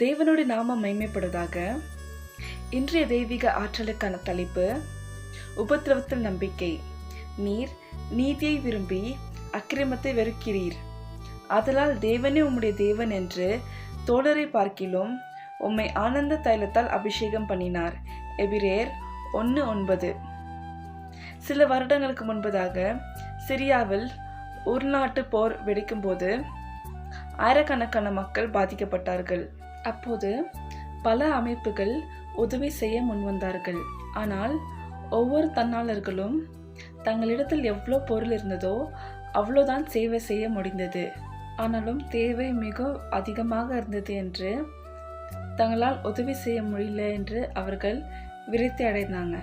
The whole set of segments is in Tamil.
தேவனுடைய நாமம் மைமைப்படுவதாக இன்றைய தெய்வீக ஆற்றலுக்கான தலைப்பு உபத்திரவத்தில் நம்பிக்கை. நீர் நீதியை விரும்பி அக்கிரமத்தை வெறுக்கிறீர். அதனால் தேவனே உம்முடைய தேவன் என்று தோழரை பார்க்கிலும் உம்மை ஆனந்த தைலத்தால் அபிஷேகம் பண்ணினார். எபிரேர் ஒன்று ஒன்பது. சில வருடங்களுக்கு முன்பதாக சிரியாவில் உள்நாட்டு போர் வெடிக்கும்போது ஆயிரக்கணக்கான மக்கள் பாதிக்கப்பட்டார்கள். அப்போது பல அமைப்புகள் உதவி செய்ய முன்வந்தார்கள் ஆனால் ஒவ்வொரு தன்னாளர்களும் தங்களிடத்தில் எவ்வளோ பொருள் இருந்ததோ அவ்வளோதான் சேவை செய்ய முடிந்தது. ஆனாலும் தேவை மிக அதிகமாக இருந்தது என்று தங்களால் உதவி செய்ய முடியல என்று அவர்கள் விரக்தி அடைந்தாங்க.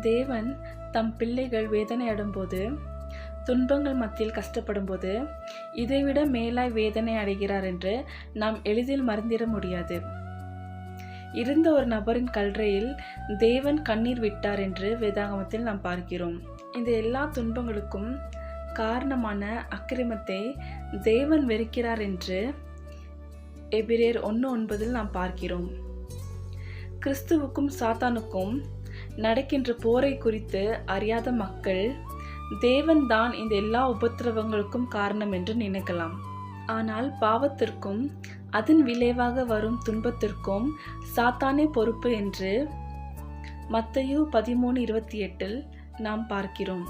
தேவன் தம் பிள்ளைகள் வேதனை அடையும்போது துன்பங்கள் மத்தியில் கஷ்டப்படும்போது இதைவிட மேலாய் வேதனை அடைகிறார் என்று நாம் எளிதில் மறந்திட முடியாது. இருந்த ஒரு நபரின் கல்றையில் தேவன் கண்ணீர் விட்டார் என்று வேதாகமத்தில் நாம் பார்க்கிறோம். இந்த எல்லா துன்பங்களுக்கும் காரணமான அக்கிரமத்தை தேவன் வெறுக்கிறார் என்று எபிரேர் ஒன்று ஒன்பதில் நாம் பார்க்கிறோம். கிறிஸ்துவுக்கும் சாத்தானுக்கும் நடக்கின்ற போரை குறித்து அறியாத மக்கள் தேவன் தான் இந்த எல்லா உபத்திரவங்களுக்கும் காரணம் என்று நினைக்கலாம். ஆனால் பாவத்திற்கும் அதன் விளைவாக வரும் துன்பத்திற்கும் சாத்தானே பொறுப்பு என்று மத்தையு பதிமூணு இருபத்தி எட்டில் நாம் பார்க்கிறோம்.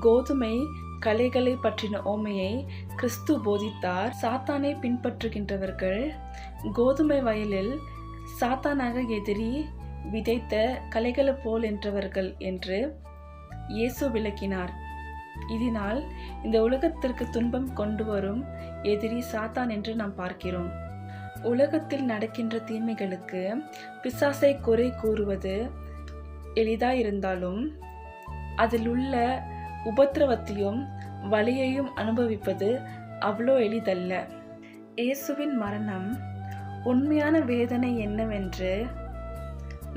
கோதுமை கலைகளை பற்றின ஓமையை கிறிஸ்து போதித்தார். சாத்தானை பின்பற்றுகின்றவர்கள் கோதுமை வயலில் சாத்தானாக எதிரி விதைத்த கலைகளை போல் என்றவர்கள் என்று இயேசு விளக்கினார். இதனால் இந்த உலகத்திற்கு துன்பம் கொண்டு வரும் எதிரி சாத்தான் என்று நாம் பார்க்கிறோம். உலகத்தில் நடக்கின்ற தீமைகளுக்கு பிசாசை குறை கூறுவது எளிதாயிருந்தாலும் அதில் உள்ள உபத்திரவத்தையும் வலியையும் அனுபவிப்பது அவ்வளோ எளிதல்ல. இயேசுவின் மரணம் உண்மையான வேதனை என்னவென்று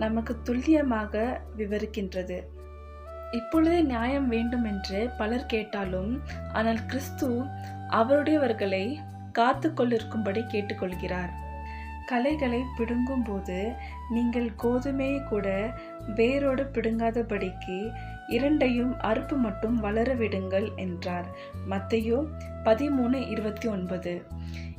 நமக்கு துல்லியமாக விவரிக்கின்றது. இப்பொழுதே நியாயம் வேண்டும் என்று பலர் கேட்டாலும் ஆனால் கிறிஸ்து அவருடையவர்களை காத்து கொள்ளிருக்கும்படி கேட்டுக்கொள்கிறார். கலைகளை பிடுங்கும் போது நீங்கள் கோதுமையை கூட வேரோடு பிடுங்காதபடிக்கு இரண்டையும் அறுப்பு மட்டும் வளர விடுங்கள் என்றார். மத்தையோ பதிமூணு இருபத்தி ஒன்பது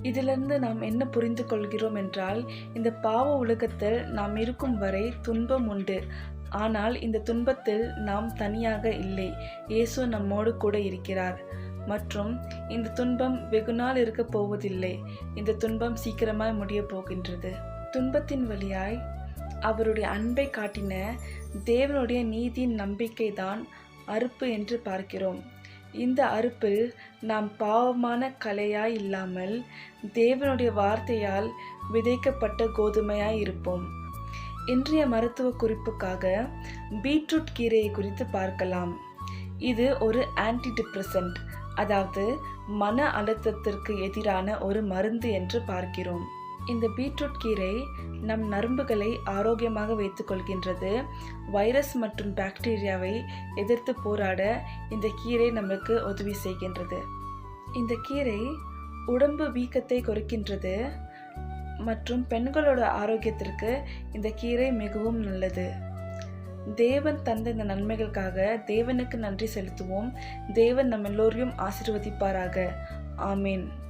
இதிலிருந்து நாம் என்ன புரிந்து கொள்கிறோம் என்றால் இந்த பாவ உலகத்தில் நாம் இருக்கும் வரை துன்பம் உண்டு. ஆனால் இந்த துன்பத்தில் நாம் தனியாக இல்லை. இயேசு நம்மோடு கூட இருக்கிறார். மற்றும் இந்த துன்பம் வெகுநாள் இருக்க போவதில்லை. இந்த துன்பம் சீக்கிரமாய் முடிய போகின்றது. துன்பத்தின் வழியாய் அவருடைய அன்பை காட்டின தேவனுடைய நீதியின் நம்பிக்கை தான் அறுப்பு என்று பார்க்கிறோம். இந்த அறுப்பில் நாம் பாவமான கலையாய் இல்லாமல் தேவனுடைய வார்த்தையால் விதைக்கப்பட்ட கோதுமையாய் இருப்போம். இன்றைய மருத்துவ குறிப்புக்காக பீட்ரூட் கீரையை குறித்து பார்க்கலாம். இது ஒரு ஆன்டி டிப்ரெசன்ட் அதாவது மன அழுத்தத்திற்கு எதிரான ஒரு மருந்து என்று பார்க்கிறோம். இந்த பீட்ரூட் கீரை நம் நரம்புகளை ஆரோக்கியமாக வைத்துக்கொள்கின்றது வைரஸ் மற்றும் பாக்டீரியாவை எதிர்த்து போராட இந்த கீரை நம்மளுக்கு உதவி செய்கின்றது. இந்த கீரை உடம்பு வீக்கத்தை குறைக்கின்றது. மற்றும் பெண்களோட ஆரோக்கியத்திற்கு இந்த கீரை மிகவும் நல்லது. தேவன் தந்த இந்த நன்மைகளுக்காக தேவனுக்கு நன்றி செலுத்துவோம். தேவன் நம்ம எல்லோரையும் ஆசீர்வதிப்பாராக. ஆமீன்.